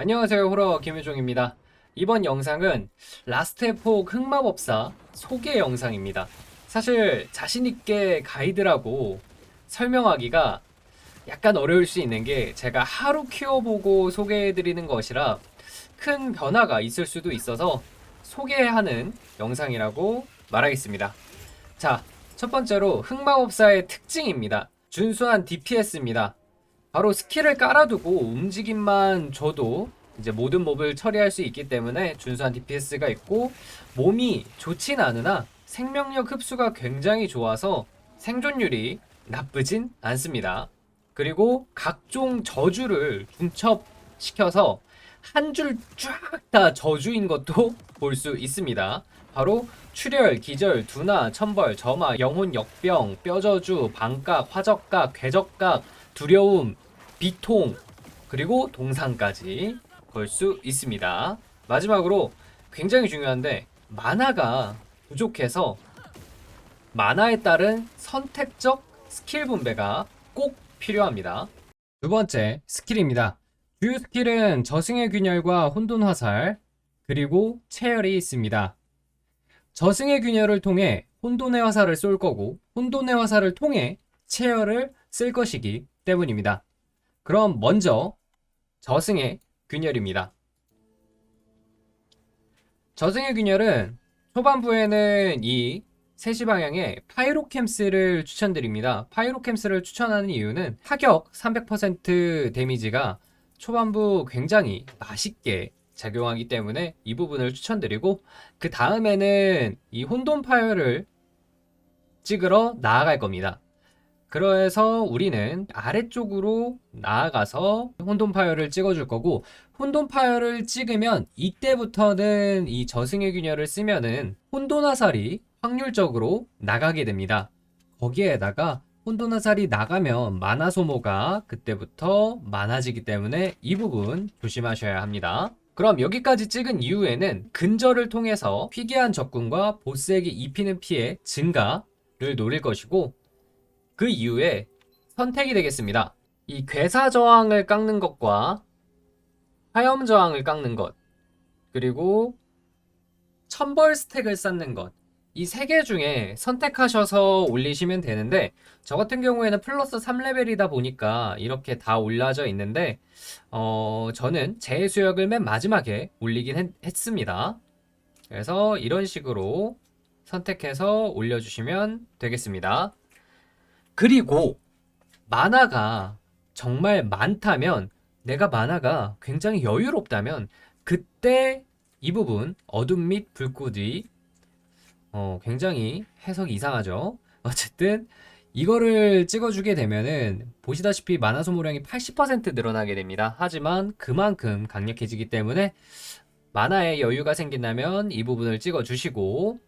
안녕하세요 호러 김효종입니다. 이번 영상은 라스트 에폭 흑마법사 소개 영상입니다. 사실 자신있게 가이드라고 설명하기가 약간 어려울 수 있는 게 제가 하루 키워보고 소개해드리는 것이라 큰 변화가 있을 수도 있어서 소개하는 영상이라고 말하겠습니다. 자, 첫 번째로 흑마법사의 특징입니다. 준수한 DPS입니다 바로 스킬을 깔아두고 움직임만 줘도 이제 모든 몹을 처리할 수 있기 때문에 준수한 DPS가 있고 몸이 좋진 않으나 생명력 흡수가 굉장히 좋아서 생존율이 나쁘진 않습니다. 그리고 각종 저주를 중첩시켜서 한 줄 쫙 다 저주인 것도 볼 수 있습니다. 바로 출혈, 기절, 두나, 천벌, 점화, 영혼 역병, 뼈저주, 방각, 화적각, 궤적각, 두려움, 비통, 그리고 동상까지 볼수 있습니다. 마지막으로 굉장히 중요한데 만화가 부족해서 만화에 따른 선택적 스킬 분배가 꼭 필요합니다. 두 번째 스킬입니다. 주요 스킬은 저승의 균열과 혼돈 화살 그리고 체열이 있습니다. 저승의 균열을 통해 혼돈의 화살을 쏠 거고 혼돈의 화살을 통해 체열을 쓸 것이기 때문입니다. 그럼 먼저 저승의 균열입니다. 저승의 균열은 초반부에는 이 3시 방향에 파이로캠스를 추천드립니다. 파이로캠스를 추천하는 이유는 타격 300% 데미지가 초반부 굉장히 맛있게 작용하기 때문에 이 부분을 추천드리고 그 다음에는 이 혼돈 파열을 찍으러 나아갈 겁니다. 그래서 우리는 아래쪽으로 나아가서 혼돈 파열을 찍어줄 거고 혼돈 파열을 찍으면 이때부터는 이 저승의 균열을 쓰면은 혼돈 화살이 확률적으로 나가게 됩니다. 거기에다가 혼돈 화살이 나가면 만화 소모가 그때부터 많아지기 때문에 이 부분 조심하셔야 합니다. 그럼 여기까지 찍은 이후에는 근절을 통해서 희귀한 적군과 보스에게 입히는 피해 증가를 노릴 것이고 그 이후에 선택이 되겠습니다. 이 괴사 저항을 깎는 것과 화염 저항을 깎는 것, 그리고 천벌 스택을 쌓는 것, 이 세 개 중에 선택하셔서 올리시면 되는데, 저 같은 경우에는 플러스 3레벨이다 보니까 이렇게 다 올라져 있는데, 어, 저는 제 수역을 맨 마지막에 올리긴 했, 했습니다. 그래서 이런 식으로 선택해서 올려주시면 되겠습니다. 그리고 만화가 정말 많다면 내가 만화가 굉장히 여유롭다면 그때 이 부분 어둠 및 불꽃이 어, 굉장히 해석이 이상하죠. 어쨌든 이거를 찍어주게 되면은 보시다시피 만화 소모량이 80% 늘어나게 됩니다. 하지만 그만큼 강력해지기 때문에 만화에 여유가 생긴다면 이 부분을 찍어주시고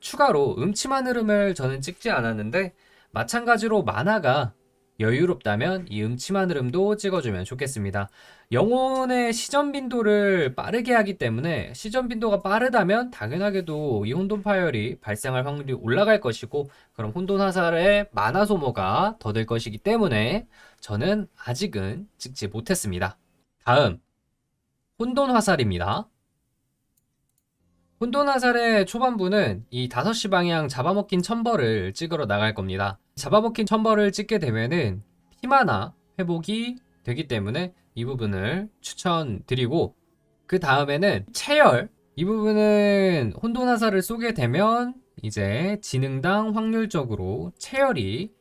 추가로 음침한 흐름을 저는 찍지 않았는데 마찬가지로 만화가 여유롭다면 이 음침한 흐름도 찍어주면 좋겠습니다. 영혼의 시전 빈도를 빠르게 하기 때문에 시전 빈도가 빠르다면 당연하게도 이 혼돈 파열이 발생할 확률이 올라갈 것이고 그럼 혼돈 화살의 만화 소모가 더 될 것이기 때문에 저는 아직은 찍지 못했습니다. 다음 혼돈 화살입니다. 혼돈 화살의 초반부는 이 5시 방향 잡아먹힌 천벌을 찍으러 나갈 겁니다. 잡아먹힌 천벌을 찍게 되면은 피마나 회복이 되기 때문에 이 부분을 추천드리고 그 다음에는 체열 이 부분은 혼돈 화살을 쏘게 되면 이제 지능당 확률적으로 체열이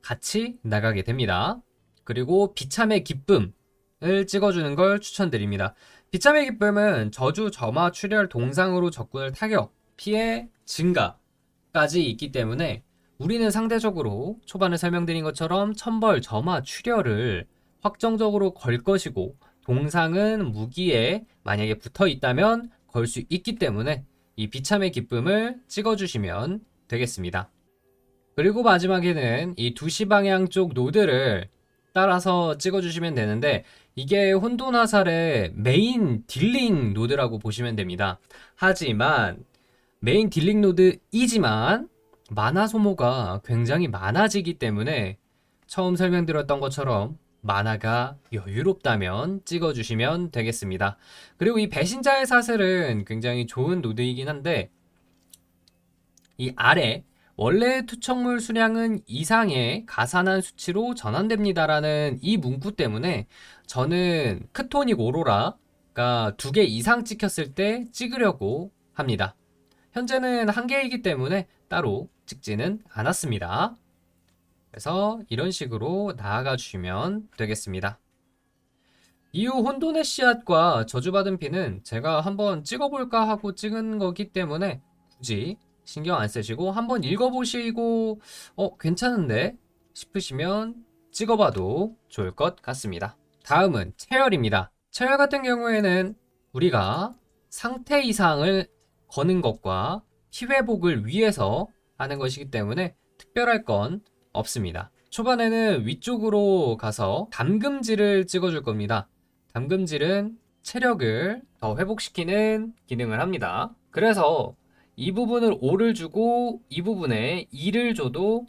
같이 나가게 됩니다. 그리고 비참의 기쁨을 찍어주는 걸 추천드립니다. 비참의 기쁨은 저주, 점화, 출혈, 동상으로 적군을 타격, 피해, 증가까지 있기 때문에 우리는 상대적으로 초반에 설명드린 것처럼 천벌, 점화, 출혈을 확정적으로 걸 것이고 동상은 무기에 만약에 붙어 있다면 걸 수 있기 때문에 이 비참의 기쁨을 찍어주시면 되겠습니다. 그리고 마지막에는 이 2시 방향 쪽 노드를 따라서 찍어주시면 되는데 이게 혼돈 화살의 메인 딜링 노드라고 보시면 됩니다. 하지만 메인 딜링 노드이지만 만화 소모가 굉장히 많아지기 때문에 처음 설명드렸던 것처럼 만화가 여유롭다면 찍어주시면 되겠습니다. 그리고 이 배신자의 사슬은 굉장히 좋은 노드이긴 한데 이 아래 원래 투척물 수량은 이상의 가산한 수치로 전환됩니다라는 이 문구 때문에 저는 크토닉 오로라가 두 개 이상 찍혔을 때 찍으려고 합니다. 현재는 한 개이기 때문에 따로 찍지는 않았습니다. 그래서 이런 식으로 나아가 주시면 되겠습니다. 이후 혼돈의 씨앗과 저주받은 피는 제가 한번 찍어볼까 하고 찍은 거기 때문에 굳이 신경 안 쓰시고 한번 읽어보시고 어 괜찮은데 싶으시면 찍어봐도 좋을 것 같습니다. 다음은 체열입니다. 체열 같은 경우에는 우리가 상태 이상을 거는 것과 피 회복을 위해서 하는 것이기 때문에 특별할 건 없습니다. 초반에는 위쪽으로 가서 담금질을 찍어줄 겁니다. 담금질은 체력을 더 회복시키는 기능을 합니다. 그래서 이 부분을 5를 주고 이 부분에 2를 줘도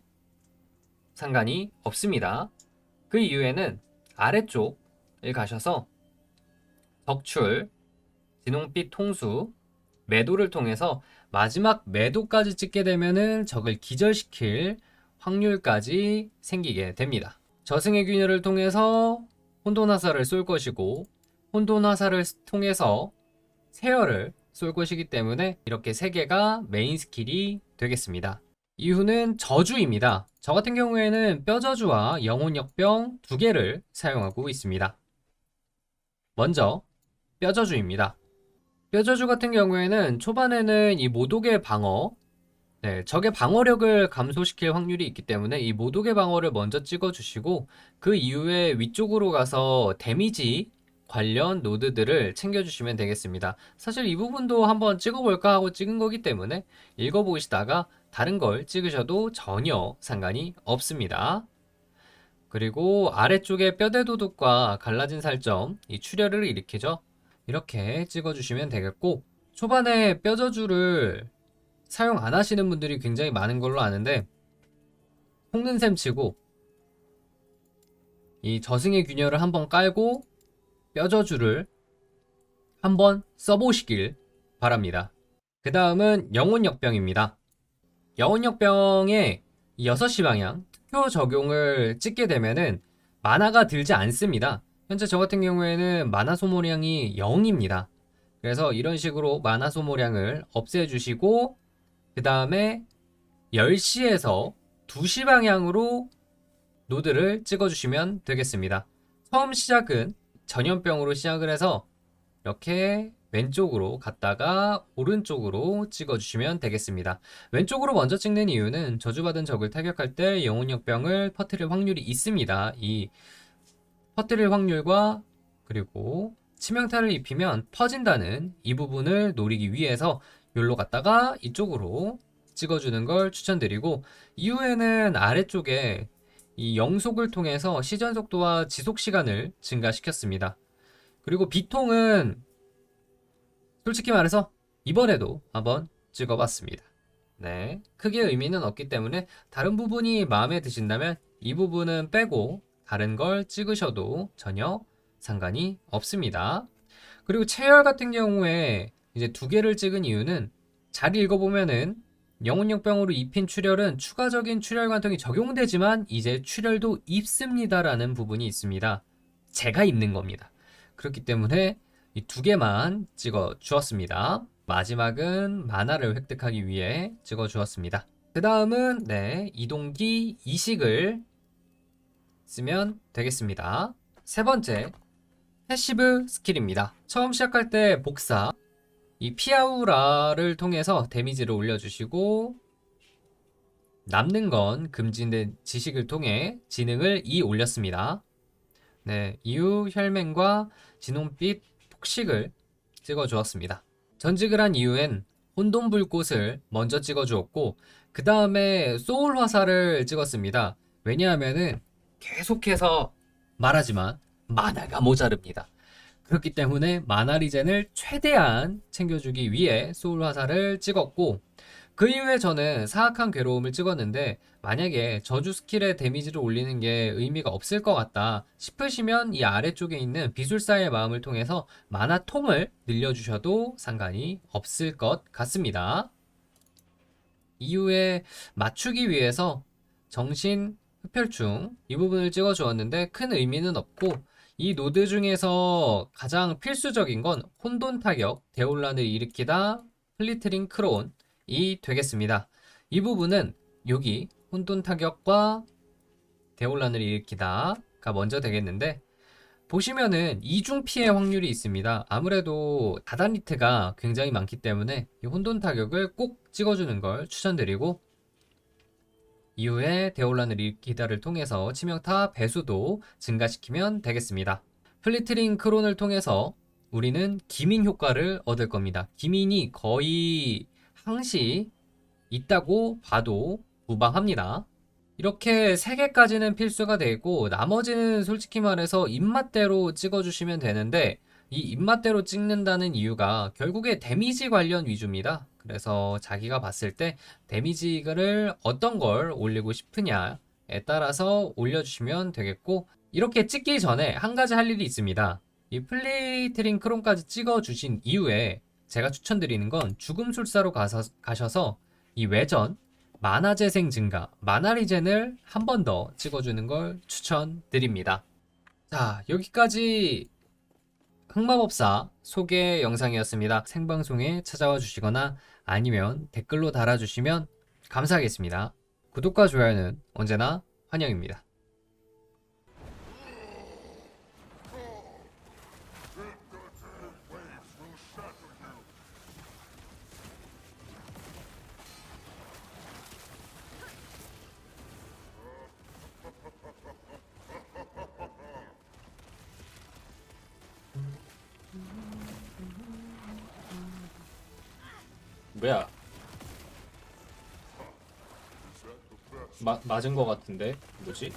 상관이 없습니다. 그 이유에는 아래쪽을 가셔서 덕출, 진홍빛 통수, 매도를 통해서 마지막 매도까지 찍게 되면은 적을 기절시킬 확률까지 생기게 됩니다. 저승의 균열을 통해서 혼돈화살을 쏠 것이고 혼돈화살을 통해서 세열을 쏠 것이기 때문에 이렇게 세 개가 메인 스킬이 되겠습니다. 이후는 저주입니다. 저 같은 경우에는 뼈저주와 영혼역병 두 개를 사용하고 있습니다. 먼저 뼈저주입니다. 뼈저주 같은 경우에는 초반에는 이 모독의 방어, 네, 적의 방어력을 감소시킬 확률이 있기 때문에 이 모독의 방어를 먼저 찍어주시고 그 이후에 위쪽으로 가서 데미지 관련 노드들을 챙겨주시면 되겠습니다. 사실 이 부분도 한번 찍어볼까 하고 찍은 거기 때문에 읽어보시다가 다른 걸 찍으셔도 전혀 상관이 없습니다. 그리고 아래쪽에 뼈대 도둑과 갈라진 살점, 이 출혈을 일으키죠. 이렇게 찍어주시면 되겠고 초반에 뼈저주를 사용 안 하시는 분들이 굉장히 많은 걸로 아는데 속는 셈 치고 이 저승의 균열을 한번 깔고 뼈저주를 한번 써보시길 바랍니다. 그 다음은 영혼역병입니다. 영혼역병의 6시 방향 특효 적용을 찍게 되면은 만화가 들지 않습니다. 현재 저 같은 경우에는 만화 소모량이 0입니다. 그래서 이런 식으로 만화 소모량을 없애주시고 그 다음에 10시에서 2시 방향으로 노드를 찍어주시면 되겠습니다. 처음 시작은 전염병으로 시작을 해서 이렇게 왼쪽으로 갔다가 오른쪽으로 찍어주시면 되겠습니다. 왼쪽으로 먼저 찍는 이유는 저주받은 적을 타격할 때 영혼역병을 퍼뜨릴 확률이 있습니다. 이 퍼뜨릴 확률과 그리고 치명타를 입히면 퍼진다는 이 부분을 노리기 위해서 여기로 갔다가 이쪽으로 찍어주는 걸 추천드리고 이후에는 아래쪽에 이 영속을 통해서 시전 속도와 지속 시간을 증가시켰습니다. 그리고 비통은 솔직히 말해서 이번에도 한번 찍어봤습니다. 네, 크게 의미는 없기 때문에 다른 부분이 마음에 드신다면 이 부분은 빼고 다른 걸 찍으셔도 전혀 상관이 없습니다. 그리고 체열 같은 경우에 이제 두 개를 찍은 이유는 잘 읽어보면은 영혼역병으로 입힌 출혈은 추가적인 출혈 관통이 적용되지만 이제 출혈도 입습니다라는 부분이 있습니다. 제가 입는 겁니다. 그렇기 때문에 이 두 개만 찍어 주었습니다. 마지막은 만화를 획득하기 위해 찍어 주었습니다. 그 다음은 네 이동기 이식을 쓰면 되겠습니다. 세 번째 패시브 스킬입니다. 처음 시작할 때 복사 이 피아우라를 통해서 데미지를 올려주시고 남는 건 금지된 지식을 통해 지능을 2 올렸습니다. 네, 이후 혈맹과 진홍빛 폭식을 찍어 주었습니다. 전직을 한 이후엔 혼돈불꽃을 먼저 찍어 주었고 그 다음에 소울 화살을 찍었습니다. 왜냐하면은 계속해서 말하지만 만화가 모자릅니다. 그렇기 때문에 마나 리젠을 최대한 챙겨주기 위해 소울 화살을 찍었고 그 이후에 저는 사악한 괴로움을 찍었는데 만약에 저주 스킬의 데미지를 올리는 게 의미가 없을 것 같다 싶으시면 이 아래쪽에 있는 비술사의 마음을 통해서 마나 통을 늘려주셔도 상관이 없을 것 같습니다. 이후에 맞추기 위해서 정신 흡혈충 이 부분을 찍어 주었는데 큰 의미는 없고 이 노드 중에서 가장 필수적인 건 혼돈 타격, 대혼란을 일으키다, 플리트링 크론이 되겠습니다. 이 부분은 여기 혼돈 타격과 대혼란을 일으키다가 먼저 되겠는데 보시면은 이중 피해 확률이 있습니다. 아무래도 다단리트가 굉장히 많기 때문에 이 혼돈 타격을 꼭 찍어주는 걸 추천드리고 이후에 대혼란을 일으키다를 통해서 치명타 배수도 증가시키면 되겠습니다. 플리트링 크론을 통해서 우리는 기민 효과를 얻을 겁니다. 기민이 거의 항시 있다고 봐도 무방합니다. 이렇게 3개까지는 필수가 되고 나머지는 솔직히 말해서 입맛대로 찍어주시면 되는데 이 입맛대로 찍는다는 이유가 결국에 데미지 관련 위주입니다. 그래서 자기가 봤을 때 데미지를 어떤 걸 올리고 싶으냐에 따라서 올려주시면 되겠고 이렇게 찍기 전에 한 가지 할 일이 있습니다. 이 플레이트링 크롬까지 찍어주신 이후에 제가 추천드리는 건 죽음술사로 가서, 가셔서 이 외전 만화 재생 증가, 만화 리젠을 한 번 더 찍어주는 걸 추천드립니다. 자, 여기까지 흑마법사 소개 영상이었습니다. 생방송에 찾아와 주시거나 아니면 댓글로 달아주시면 감사하겠습니다. 구독과 좋아요는 언제나 환영입니다. 뭐야? 마, 맞은 거 같은데 뭐지?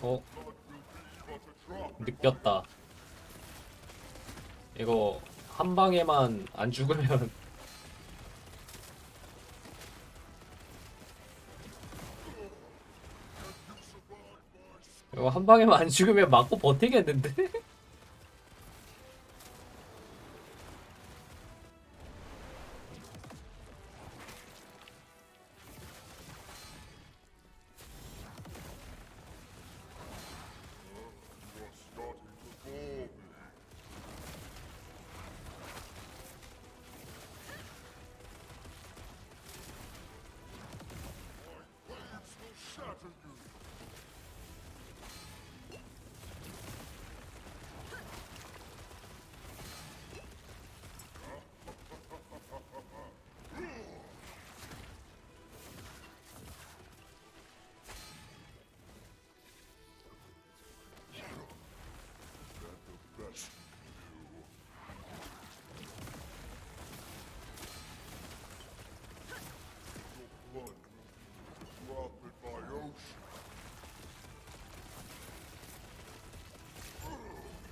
어? 느꼈다. 이거 한 방에만 안 죽으면 이거 한 방에만 안 죽으면 맞고 버티겠는데?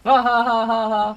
하하하하하